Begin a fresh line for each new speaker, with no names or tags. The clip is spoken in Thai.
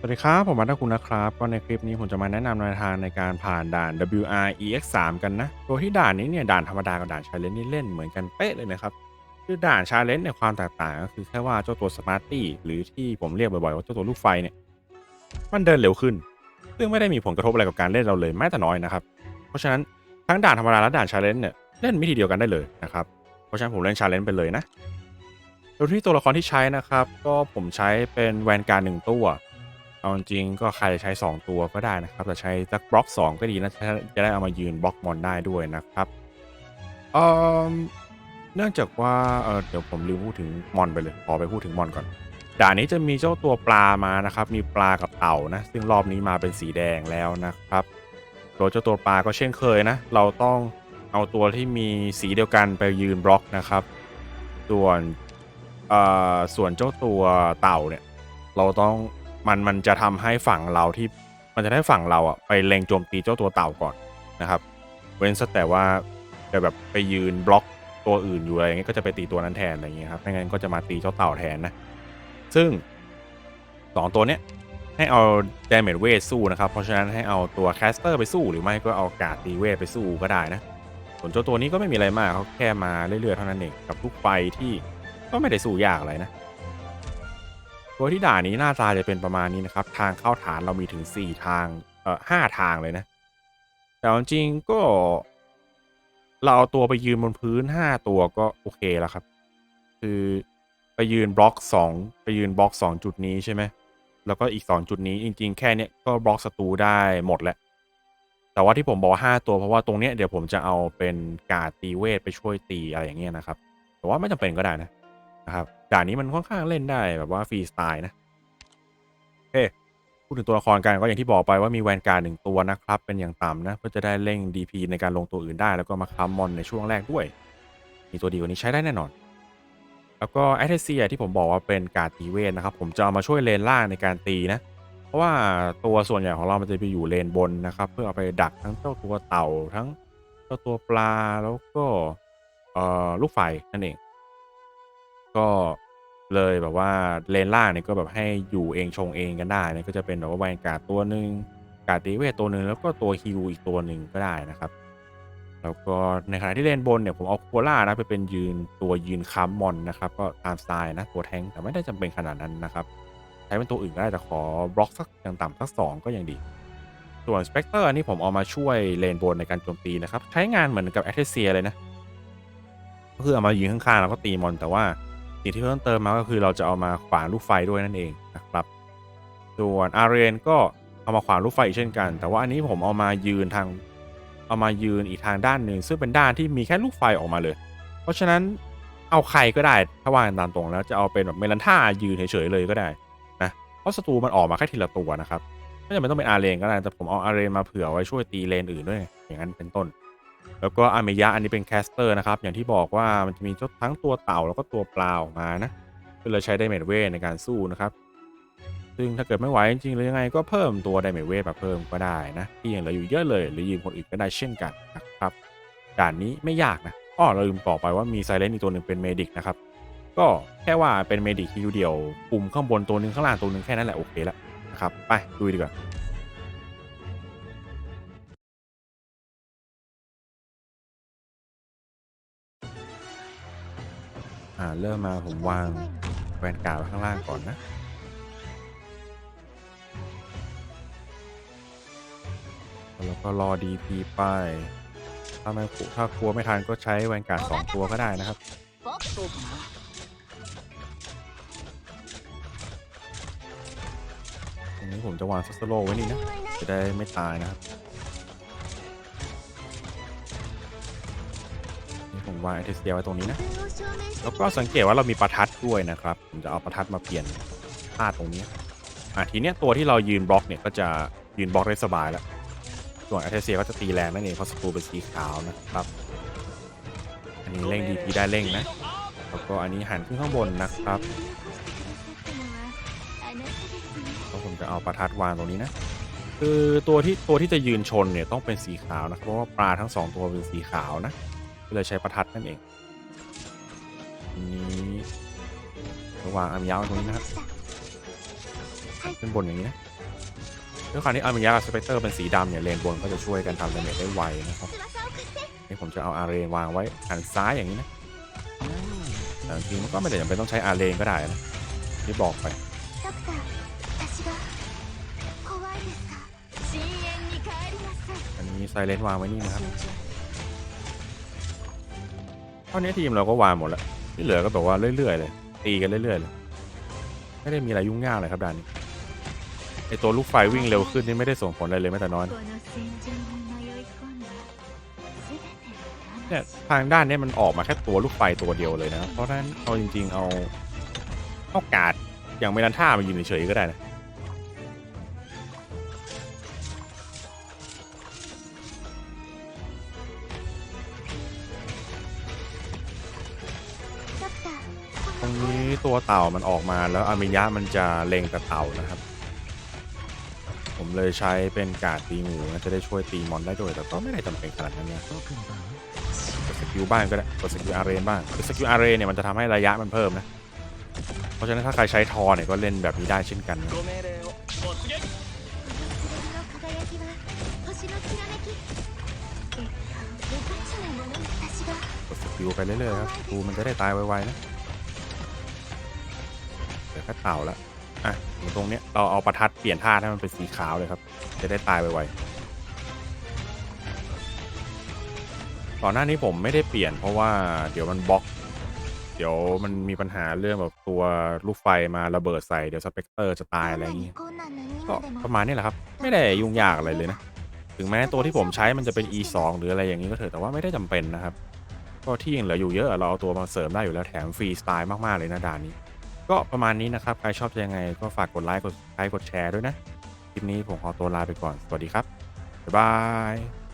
สวัสดีครับ ผมวัฒคุณนะครับ ก็ในคลิปนี้ผมจะมาแนะนำแนวทางในการผ่านด่าน WR EX3 กันนะ ตัวที่ด่านนี้เนี่ยด่านธรรมดากับด่านชาเลนจ์นี่เล่นเหมือนกันเป๊ะเลยนะครับ คือด่านชาเลนจ์เนี่ยความแตกต่างก็คือแค่ว่าเจ้าตัวสมาร์ตี้หรือที่ผมเรียกบ่อยๆว่าเจ้าตัวลูกไฟเนี่ย มันเดินเร็วขึ้น ซึ่งไม่ได้มีผลกระทบอะไรกับการเล่นเราเลยแม้แต่น้อยนะครับ เพราะฉะนั้นทั้งด่านธรรมดาและด่านชาเลนจ์เนี่ยเล่นวิธีเดียวกันได้เลยนะครับ เพราะฉะนั้นผมเล่นชาเลนจ์ไปเลยนะโดยที่ตัวละครที่ใช้นะครับ ก็ผมใช้เป็นแวนการ์หนึ่งตัว เอาจริงก็ใครใช้ 2 ตัวก็ได้นะครับ แต่ใช้สักบล็อก 2 ก็ดีนะจะได้เอามายืนบล็อกมอนได้ด้วยนะครับเออเนื่องจากว่าเออเดี๋ยวผมลืมพูดถึงมอนไปเลย ขอไปพูดถึงมอนก่อนด่านนี้จะมีเจ้าตัวปลามานะครับ มีปลากับเต่านะ ซึ่งรอบนี้มาเป็นสีแดงแล้วนะครับโดยเจ้าตัวปลาก็เช่นเคยนะ เราต้องเอาตัวที่มีสีเดียวกันไปยืนบล็อกนะครับ ส่วนส่วนเจ้าตัวเต่าเนี่ย เราต้อง มันมันจะทำให้ฝั่งเราที่มันจะได้ฝั่งเราอะไปเล็งโจมตีเจ้าตัวเต่าก่อนนะครับ เว้นแต่ว่าจะแบบไปยืนบล็อกตัวอื่นอยู่อะไรเงี้ยก็จะไปตีตัวนั้นแทนอะไรอย่างเงี้ยครับไม่งั้นก็จะมาตีเจ้าเต่าแทนนะซึ่งสองตัวเนี้ยให้เอาดเมจเวทสู้นะครับ เพราะฉะนั้นให้เอาตัวแคสเตอร์ไปสู้หรือไม่ก็เอาการ์ดตีเวทไปสู้ก็ได้นะส่วนเจ้าตัวนี้ก็ไม่มีอะไรมากเขาแค่มาเรื่อยๆเท่านั้นเองกับลูกไฟที่ก็ไม่ได้สู้ยากอะไรนะ ตัวที่ด่านนี้หน้าตาจะเป็นประมาณนี้นะครับ ทางเข้าฐานเรามีถึง 4 ทาง เอ่อห้าทางเลยนะ แต่จริงๆก็ เราเอาตัวไปยืนบนพื้น 5 ตัวก็โอเคแล้วครับ คือไปยืนบล็อก 2 ไปยืนบล็อก 2 จุดนี้ใช่ไหม แล้วก็อีก 2 จุดนี้จริง ๆ แค่เนี้ยก็บล็อกศัตรูได้หมดแหละ แต่ว่าที่ผมบอก 5 ตัวเพราะว่าตรงเนี้ยเดี๋ยวผมจะเอาเป็นการตีเวทไปช่วยตีอะไรอย่างเงี้ยนะครับ แต่ว่าไม่จำเป็นก็ได้นะนะครับ ด่านนี้มันค่อนข้างเล่นได้แบบว่าฟรีสไตล์นะโอเคพูดถึงตัวละครกันก็อย่างที่บอกไปว่ามีแวนการ์ดหนึ่งตัวนะครับ เป็นอย่างต่ำนะเพื่อจะได้เร่ง DP ในการลงตัวอื่นได้ แล้วก็มาคัมมอนในช่วงแรกด้วย มีตัวดีกว่านี้ใช้ได้แน่นอน แล้วก็แอเทเซียที่ผมบอกว่าเป็นการ์ดตีเวทนะครับ ผมจะเอามาช่วยเลนล่างในการตีนะเพราะว่าตัวส่วนใหญ่ของเรามันจะไปอยู่เลนบนนะครับ เพื่อเอาไปดักทั้งเจ้าตัวเต่าทั้งเจ้าตัวปลาแล้วก็ลูกไฟนั่นเอง ก็ เลยแบบว่าเลนล่างเนี่ยก็แบบให้อยู่เองชงเองกันได้เนี่ยก็จะเป็นแบบว่าแวนการ์ดตัวหนึ่งการ์ดดีเวทตัวหนึ่งแล้วก็ตัวฮิวอีกตัวหนึ่งก็ได้นะครับ แล้วก็ในขณะที่เลนบนเนี่ยผมเอาโคล่านะไปเป็นยืนตัวยืนค้ำมอนนะครับก็ตามสไตล์นะตัวแทงแต่ไม่ได้จำเป็นขนาดนั้นนะครับใช้เป็นตัวอื่นก็ได้แต่ขอบล็อกสักอย่างต่ำสักสองก็ยังดี ส่วนสเปกเตอร์นี่ผมเอามาช่วยเลนบนในการโจมตีนะครับใช้งานเหมือนกับแอตเทเซียเลยนะก็คือเอามายืนข้างๆแล้วก็ตีมอนแต่ว่า สิ่งที่เพิ่มเติมมาก็คือเราจะเอามาขวางลูกไฟด้วยนั่นเองนะครับ ส่วนอาร์เรนก็เอามาขวางลูกไฟอีกเช่นกัน แต่ว่าอันนี้ผมเอามายืนทางเอามายืนอีกทางด้านหนึ่งซึ่งเป็นด้านที่มีแค่ลูกไฟออกมาเลย เพราะฉะนั้นเอาใครก็ได้ถ้าว่ากันตามตรงแล้วจะเอาเป็นแบบเมลันท่ายืนเฉยๆเลยก็ได้นะเพราะศัตรูมันออกมาแค่ทีละตัวนะครับไม่จำเป็นต้องเป็นอาร์เรนก็ได้แต่ผมเอาอาร์เรนมาเผื่อไว้ช่วยตีเลนอื่นด้วย อย่างนั้นเป็นต้น แล้วก็อเมยะอันนี้เป็นแคสเตอร์นะครับ อย่างที่บอกว่ามันจะมีเจ้าทั้งตัวเต่าแล้วก็ตัวปลาออกมานะก็เลยใช้ไดเมจเวทในการสู้นะครับ ซึ่งถ้าเกิดไม่ไหวจริงๆหรือยังไงก็เพิ่มตัวไดเมจเวทมาเพิ่มก็ได้นะที่ยังเหลืออยู่เยอะเลยหรือยืมคนอื่นก็ได้เช่นกันนะครับด่านนี้ไม่ยากนะอ้อเราลืมบอกไปว่ามีไซเลนอีกตัวหนึ่งเป็นเมดิกนะครับก็แค่ว่าเป็นเมดิกคิวเดียวปุ่มข้างบนตัวหนึ่งข้างล่างตัวหนึ่งแค่นั้นแหละโอเคแล้วนะครับไปดูดีกว่า อ่าเริ่มมาผมวางแวนกาดไว้ข้างล่างก่อนนะ แล้วก็รอ DP ไป ถ้าไม่ถ้ากลัวไม่ทันก็ใช้แวนกาดสองตัวก็ได้นะครับตรงนี้ผมจะวางซัสโลไว้นี่นะ จะได้ไม่ตายนะครับ วางไอเทสเซียไว้ตรงนี้นะ แล้วก็สังเกตว่าเรามีประทัดด้วยนะครับผมจะเอาประทัดมาเปลี่ยนพาดตรงนี้อะทีเนี้ยตัวที่เรายืนบล็อกเนี่ยก็จะยืนบล็อกได้สบายแล้ว ส่วนอาเทเซียก็จะตีแรงนั่นเองเพราะสกรูเป็นสีขาวนะครับ อันนี้เร่งดีพีได้เร่งนะ แล้วก็อันนี้หันขึ้นข้างบนนะครับแล้วผมจะเอาประทัดวางตรงนี้นะคือตัวที่ตัวที่จะยืนชนเนี่ยต้องเป็นสีขาวนะเพราะว่าปลาทั้งสองตัวเป็นสีขาวนะ ก็เลยใช้ประทัดนั่นเองนี้ระหว่างอามิยะตรงนี้นะครับเป็นบนอย่างนี้นะด้วยความที่อามิยะกับสเปกเตอร์เป็นสีดำเนี่ยเลนบนก็จะช่วยกันทำดาเมจได้ไวนะครับนี่ผมจะเอาอารเรนวางไว้หันซ้ายอย่างนี้นะบางทีมันก็ไม่ได้จำเป็นต้องใช้อารเรนก็ได้นะที่บอกไปอันนี้ไซเลนวางไว้นี่นะครับ เท่านี้ทีมเราก็วานหมดแล้วที่เหลือก็บอกว่าเรื่อยๆเลยตีกันเรื่อยๆเลยไม่ได้มีอะไรยุ่งยากเลยครับด่านนี้ไอตัวลูกไฟวิ่งเร็วขึ้นนี่ไม่ได้ส่งผลอะไรเลยแม้แต่น้อยเนี่ยทางด้านนี้มันออกมาแค่ตัวลูกไฟตัวเดียวเลยนะ เพราะฉะนั้นเอาจริง ๆ เอาโอกาสอย่างเมรันท่ามายืนเฉยๆก็ได้นะ ตัวเต่ามันออกมาแล้วอามิยะมันจะเล็งแต่เต่านะครับ ผมเลยใช้เป็นกาดตีงูนะจะได้ช่วยตีมอนได้ด้วยแต่ก็ไม่ได้จำเป็นขนาดนั้นนะกดสกิลบ้างก็ได้กดสกิลอารีนบ้างคืสกิลอารีนเนี่ยมันจะทำให้ระยะมันเพิ่มนะ เพราะฉะนั้นถ้าใครใช้ทอเนี่ยก็เล่นแบบนี้ได้เช่นกันนะกดสกิลไปเรื่อยๆครับกูมันจะได้ตายไวๆนะ แค่ก็เต่าละอะตรงเนี้ยเราเอาประทัดเปลี่ยนท่าให้มันเป็นสีขาวเลยครับ จะได้ตายไวๆก่อนหน้านี้ผมไม่ได้เปลี่ยนเพราะว่าเดี๋ยวมันบล็อก เดี๋ยวมันมีปัญหาเรื่องแบบตัวลูกไฟมาระเบิดใส่เดี๋ยวสเปกเตอร์จะตายอะไรอย่าง
นี้
ก็ประมาณนี้แหละครับ ไม่ได้ยุ่งยากอะไรเลยนะ ถึงแม้ตัวที่ผมใช้มันจะเป็น e 2หรืออะไรอย่างนี้ก็เถอะแต่ว่าไม่ได้จำเป็นนะครับ ก็ที่ยังเหลืออยู่เยอะเราเอาตัวมาเสริมได้อยู่แล้วแถมฟรีสไตล์มากๆเลยนะด่านนี้ ก็ประมาณนี้นะครับ ใครชอบจะยังไงก็ฝากกดไลค์กดไลค์กดแชร์ด้วยนะ คลิปนี้ผมขอตัวลาไปก่อน สวัสดีครับ บ๊ายบาย